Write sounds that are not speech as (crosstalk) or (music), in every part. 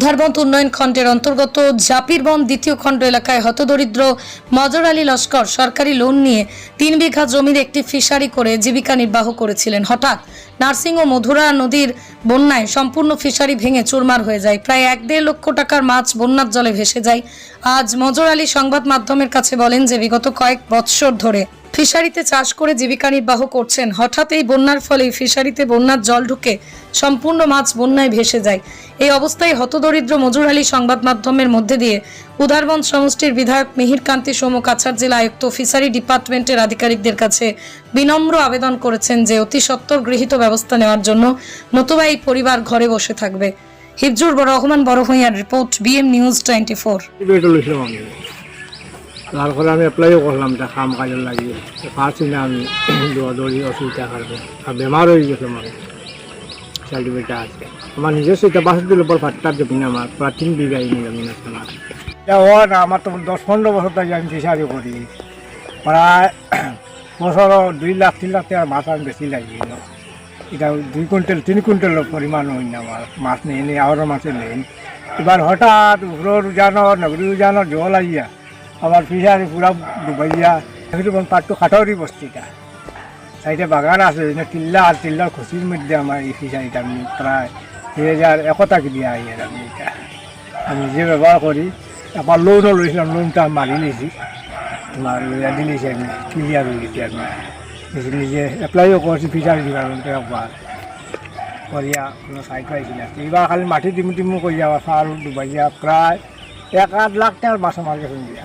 উধারবন্দ উন্নয়ন খণ্ডের অন্তর্গত জাপিরবন দ্বিতীয় খণ্ড এলাকায় হতদরিদ্র মজর আলী লস্কর সরকারি লোন নিয়ে তিন বিঘা জমির একটি ফিশারি করে জীবিকা নির্বাহ করেছিলেন। হঠাৎ নার্সিং ও মধুরা নদীর বন্যায় সম্পূর্ণ ফিশারি ভেঙে চুরমার হয়ে যায়। প্রায় এক দেড় লক্ষ টাকার মাছ বন্যার জলে ভেসে যায়। আজ মজর আলী সংবাদ মাধ্যমের কাছে বলেন যে বিগত কয়েক বৎসর ধরে ফিশারিতে চাষ করে জীবিকা নির্বাহ করছেন। হঠাৎ এই বন্যার ফলে ফিশারিতে বন্যার জল ঢুকে সম্পূর্ণ মাছ বন্যায় ভেসে যায়। এই অবস্থায় হতদরিদ্র মজুর আলী সংবাদ মাধ্যমের মধ্যে দিয়ে উদারবন্দ সমষ্টির বিধায়ক মিহির কান্তি সোম কাছাড় জেলা আয়ুক্ত ফিশারি ডিপার্টমেন্টের আধিকারিকদের কাছে বিনম্র আবেদন করেছেন যে অতি সত্বর গৃহীত ব্যবস্থা নেওয়ার জন্য নতুবা এই পরিবার ঘরে বসে থাকবে। Hifzur Rahman বড়ভূঁইয়ার report, BM news twenty four. বেটো লৈছিলোঁ আমি এপ্লাইও করলাম তা কাম কাজের লাগিয়ে পারছি না আমি দৌড়ি অসুবিধা কারণে আর বেমার হয়ে গেছে আমার সার্টিফিকেট আছে। আমার নিজস্ব এটা বাসা দিল পর ফাটটার জমিন আমার প্রায় তিন বিঘা জমিন আছে আমার এটা ও না আমার তো দশ পনেরো বছর থেকে আমি ফিসারি করি প্রায় বছর দুই লাখ, তিন লাখ টাকার মাছ আমি বেশি লাগিয়ে এটা দুই কুইন্টাল তিন কুইন্টালের পরিমাণ হই না আমার মাছ নিয়ে নিয়ে আরও মাছের নেই এবার হঠাৎ উগ্রর উজানর নগরী উজানর জল আইয়া আমার ফিসারি পুরা ডুবাইয়া সেইটো পাটটো খাটরি বস্তিটা। সাইডে বাগান আছে এনে টিল্লা আর টিল্লার খুশির মধ্যে আমার এই ফিসারিটা আমি প্রায় দুই হাজার একতাকে দিয়া আর আমি এটা আমি নিজে ব্যবহার করি আবার লোনও লইছিলাম লোনটা মারি নিয়েছি তোমার লইয়া দিলেছি আমি ক্লিয়ার হয়ে গেছি আমি নিজে এপ্লাইও করছি ফিসারি ডিপার্টমেন্টে একবার করিয়া কোনো সাইড পাইছিল এইবার খালি মাটি দিমু দিমু করিয়া সার ডুবাইয়া প্রায় এক আধ লাখ টাকার মাছ আমার দিয়া।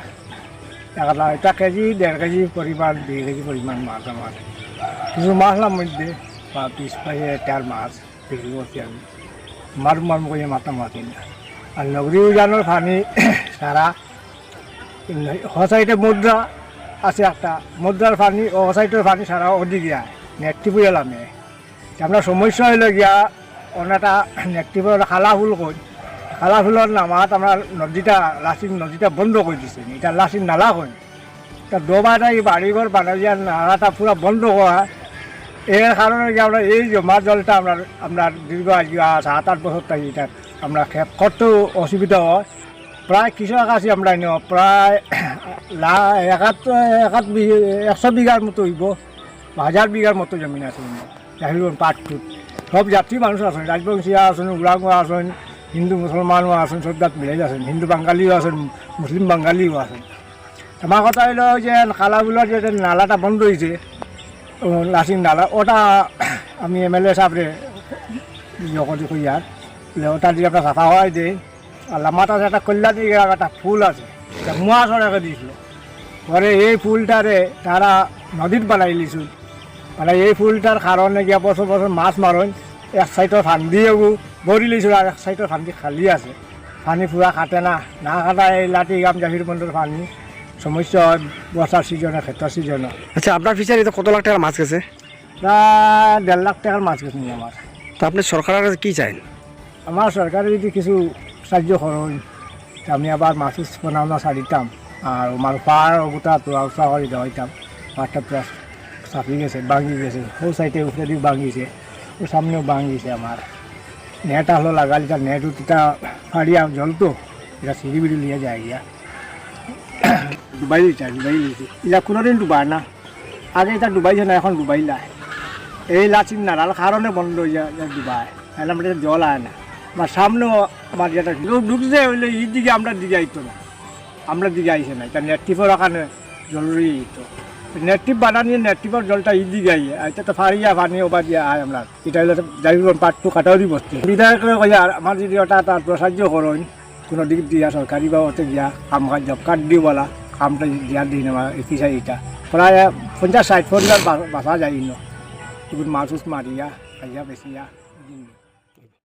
এক আধ এটা কেজি, দেড় কেজি পরিমাণ, দুই কেজি পরিমাণ মাছ আমার কিছু মাছলাম মধ্যে বা পিস টার মাছ বিক্রি করছি আমি। মার মার করে মাথা মাতি না। আর নগরী উজানোর পানি সারা (coughs) হসাইটে মুদ্রা আছে একটা মুদ্রার পানি ও হসাইটের পানি সারা ওদিক যায় নেটটি বুঝলামে আমরা সমস্যা হইলে গিয়া অনেকটা (coughs) নেকটিভের খালা ফুল কই খালা নামাত আমরা নদীটা, লাচিন নদীটা বন্ধ করে দিছে। এটা লাচিন নালা কই তা দোবাটা এই বাড়িঘর বানাইয়া নালাটা পুরো বন্ধ করা এর কারণে আমরা এই জমা জলটা আমরা আপনার দীর্ঘ আজকে সাত আট বছর থাকি এটা আমরা খেপ করতেও অসুবিধা হয়। প্রায় কৃষক আছি আমরা এনেও প্রায় লা একাত একাত একশো বিঘার মতো হইব। হাজার বিঘার মতো জমিন আছে। জাহিরগঞ্জ পাটটুত সব জাতি মানুষ আছেন রাজবংশীয়া আছেন উলাঙ্গ আছেন হিন্দু মুসলমানও আছেন জাত মিলাই আছেন, হিন্দু বাঙালিও আছেন, মুসলিম বাঙালিও আছেন। আমার কথা হইল যে কালাগুলোর যে নালাটা বন্ধ হয়েছে লাসিং নালা, ওটা আমি এম এল এ সাহেবরে যখন কইয়ার বলে ওটা দিয়ে একটা সাফা হওয়াই দেয় আর লামাটা একটা কল্যাণী একটা ফুল আছে মুয়া সরাকে দিয়েছিল পরে এই ফুলটারে তারা নদীত বানাই লিছিল মানে এই ফুলটার কারণে গিয়া বছর বছর মাছ মারণ এক সাইডৰ ফান্দি এবো ভৰি লৈছোঁ আৰু এক সাইডৰ ফান্দি খালী আছে। পানী পুৰা কাটে না না কাটা এই লাঠি গাম জাহির বন্ধুর পানী সমস্যা হয় বর্ষার সিজনে ক্ষেত্র সিজনে আচ্ছা আপনার ফিশারিতে কত লাখ টাকার মাছ গেছে? প্রায় দেড় লাখ টাকার মাছ গেছে আমার তা আপনি সরকারের কাছে কি চাইন আমার সরকারে যদি কিছু সাহায্য করেন আমি আবার মাছ বনাও না ছাড়িতাম আর আমার পার গোটা তোলা উচা করে দেওয়াইতাম পাটটা পুরা চাপি গেছে ভাঙি গেছে সৌ সাইডে উপরে দিকে ভাঙিছে ও সামনেও ভাঙিছে আমার নেট হলো লাগালি তার নেট উঠিটা ফাড়িয়া জল তো এটা সিঁড়ি লিয়ে যায় গিয়া ডুবাই ডুবাই কোনোদিন ডুবায় না আগে এটা ডুবাইছে না এখন ডুবাইলা এই লাচিন নাড়ার কারণে বন্ধ হয়ে যায় ডুবায় তাহলে আমরা জল আয় না আমার সামনেও আমার যেটা ঢুকছে হইলে এই দিকে আমরা দিকে আইতো না আমরা দিকে আইসে না এটা নেটিভের ওখানে জরুরি তো নেটিভ বানানিয়ে নেটিভের জলটা এই দিকে আইয়ে এটা তো ফারিয়া পানি ওবার দিয়ে আয় আমরা এটা হলে যাই পাটটু কাটারি বসতে। বিধায়করে কইয়া আমার যদি ওটা তার সাহায্য করেন কোনো দিক দিয়া সরকারি বা ওতে গিয়া কাম কাজ জব কার্ড দিওয়ালা কামটা দিয়া দিই না এই ফিসারিটা প্রায় পঞ্চাশ ষাট পঞ্চাশ বাসা যায় ন। মাছ মারিয়া খাইয়া দিন।